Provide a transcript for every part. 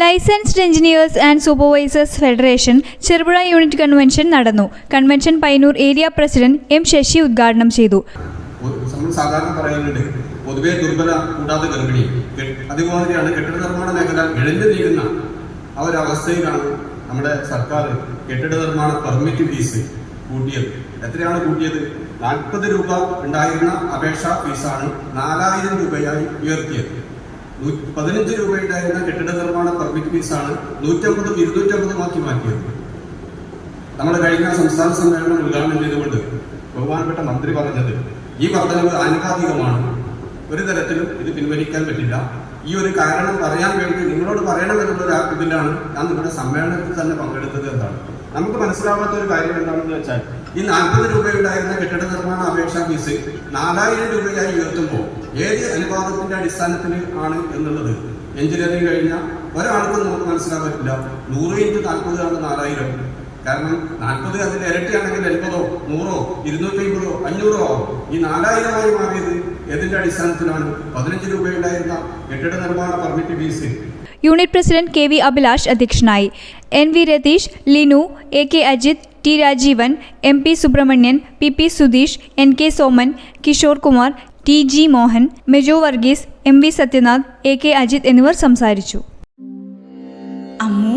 Licensed engineers and supervisors federation Cherupuzha unit convention നടന്നു. Convention Payyanur area president M Sasi ഉദ്ഘാടനം ചെയ്തു. സാധാരണ പറയുന്നുണ്ട്. പൊതുവേ ദുർബല കൂടാതെ ഗർഭിണി. അതുമാതിരിയാണ് കെട്ടിട നിർമ്മാണ മേഖല ഇഴഞ്ഞു നീങ്ങുന്ന ആ ഒരു അവസ്ഥയിലാണ് നമ്മുടെ സർക്കാർ കെട്ടിട നിർമ്മാണ പെർമിറ്റ് ഫീസ് കൂട്ടിയത്. എത്രയാണ് കൂട്ടിയത്? നാൽപ്പത് രൂപ ഉണ്ടായിരുന്ന അപേക്ഷാ ഫീസാണ് നാലായിരം രൂപയായി ഉയർത്തിയത്. പതിനഞ്ച് രൂപയുണ്ടായിരുന്ന കെട്ടിട നിർമ്മാണ പെർമിറ്റ് ഫീസ് ഫീസാണ് നൂറ്റമ്പതും ഇരുന്നൂറ്റമ്പതുമാക്കി മാറ്റിയത്. നമ്മൾ കഴിഞ്ഞ സംസ്ഥാന സമ്മേളനം ഉദ്ഘാടനം ചെയ്തുകൊണ്ട് ബഹുമാനപ്പെട്ട മന്ത്രി പറഞ്ഞത് ഈ വർധനവ് ആനുപാതികമാണ്. ഒരു തരത്തിലും ഇത് പിൻവലിക്കാൻ പറ്റില്ല. ഈ ഒരു കാരണം പറയാൻ വേണ്ടി നിങ്ങളോട് പറയണമെന്നുള്ള ഇതിലാണ് ഞാൻ നിങ്ങളുടെ സമ്മേളനത്തിൽ തന്നെ പങ്കെടുത്തത് എന്താണ് നമുക്ക് മനസ്സിലാവാത്ത ഒരു കാര്യം എന്താണെന്ന് വെച്ചാൽ ഈ നാൽപ്പത് രൂപയുണ്ടായിരുന്ന കെട്ടിട നിർമ്മാണ അപേക്ഷാ ഫീസ് നാലായിരം രൂപയായി ഉയർത്തുമ്പോൾ ഏത് അനുപാതത്തിന്റെ അടിസ്ഥാനത്തിൽ ആണ് എന്നുള്ളത് എഞ്ചിനീയറിംഗ് കഴിഞ്ഞ ഒരാൾക്കും നമുക്ക് മനസ്സിലാക്കാൻ പറ്റില്ല. നൂറ് ഇന്റു നാൽപ്പത് ആണ് നാലായിരം. കാരണം നാൽപ്പത് അതിന്റെ ഇരട്ടിയാണെങ്കിൽ എൺപതോ നൂറോ ഇരുന്നൂറ്റി അമ്പതോ അഞ്ഞൂറോ ആവും. ഈ നാലായിരമായി മാറിയത് എതിന്റെ അടിസ്ഥാനത്തിലാണ്? പതിനഞ്ച് രൂപയുണ്ടായിരുന്ന കെട്ടിട നിർമ്മാണ permit fees unit president K V Abhilash അധ്യക്ഷനായി. N V Ratheesh Linu A K Ajith T Rajeevan M P Subramanian P P Sudheesh N K Soman Kishore Kumar T G Mohan Mejo Varghese M V Sathyanath A K Ajith എന്നിവർ സംസാരിച്ചു. അമ്മു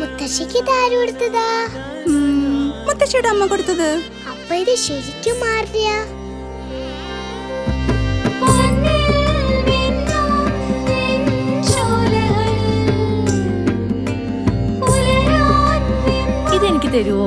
മുത്തശ്ശിക്ക് കൊടുത്തതാ? മുത്തശ്ശിയുടെ അമ്മ കൊടുത്തത്. അപ്പൊ ഇത് ശരിക്കും മാറിയ. ഇതെനിക്ക് തരുവോ?